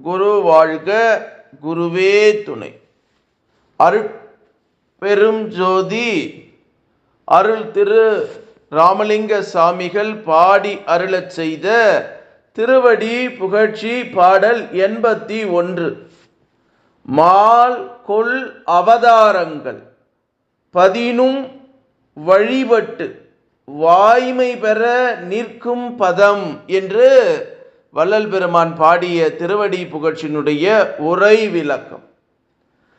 குரு வாழ்க குருவே துணை. அருட்பெரும் ஜோதி அருள் திரு ராமலிங்க சாமிகள் பாடி அருளச் செய்த திருவடி புகழ்ச்சி பாடல் எண்பத்தி ஒன்று. மால் கொள் அவதாரங்கள் பதினும் வழிபட்டு வாய்மை பெற நிற்கும் பதம் என்று வள்ளல் பெருமான் பாடிய திருவடி புகழ்ச்சியினுடைய உரை விளக்கம்.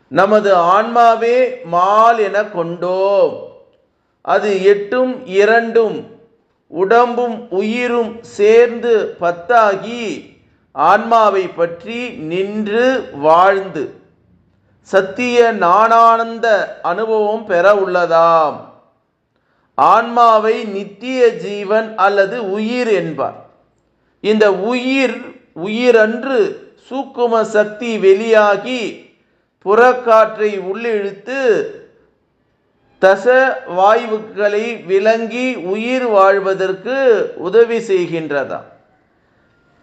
நமது ஆன்மாவே மால் என கொண்டோம். அது எட்டும் இரண்டும் உடம்பும் உயிரும் சேர்ந்து பத்தாகி ஆன்மாவை பற்றி நின்று வாழ்ந்து சத்திய நானானந்த அனுபவம் பெற உள்ளதாம். ஆன்மாவை நித்திய ஜீவன் அல்லது உயிர் என்பார். இந்த உயிர் உயிரன்று சூக்கும சக்தி வெளியாகி புறக்காற்றை உள்ளிழுத்து தச வாயுக்களை விளங்கி உயிர் வாழ்வதற்கு உதவி செய்கின்றதாம்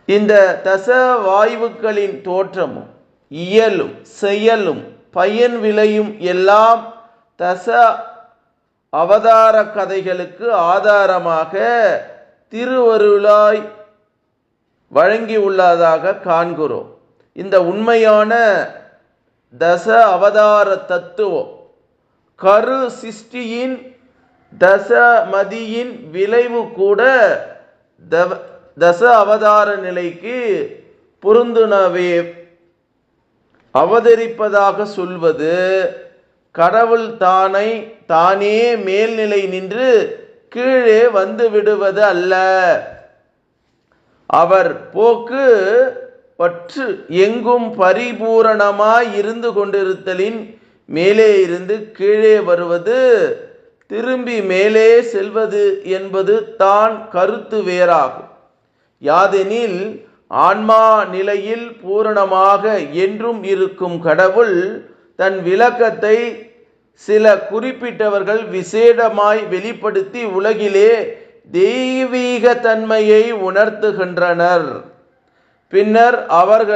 இந்த தச வாயுக்களின் தோற்றமும் இயலும் செயலும் பயன் விளையும் எல்லாம் தச அவதார கதைகளுக்கு ஆதாரமாக திருவருளாய் வழங்கியுள்ளதாக காண்கிறோம் இந்த உண்மையான தச அவதார தத்துவம் கரு சிஷ்டியின் தசமதியின் விளைவு கூட தவ- தச அவதார நிலைக்கு பொருந்துனவே. அவதரிப்பதாக சொல்வது கடவுள் தானை தானே மேல்நிலை நின்று கீழே வந்து விடுவது அல்ல. அவர் போக்கு பற்று எங்கும் பரிபூரணமாய் இருந்து கொண்டிருத்தலின் மேலே இருந்து கீழே வருவது திரும்பி மேலே செல்வது என்பது தான் கருத்து வேறாகும். யாதெனில் ஆன்மா நிலையில் பூரணமாக என்றும் இருக்கும் கடவுள் தன் விளக்கத்தை சில குறிப்பிட்டவர்கள் விசேடமாய் வெளிப்படுத்தி உலகிலே தெய்வீக தன்மையை உணர்த்துகின்றனர். பின்னர் அவர்கள்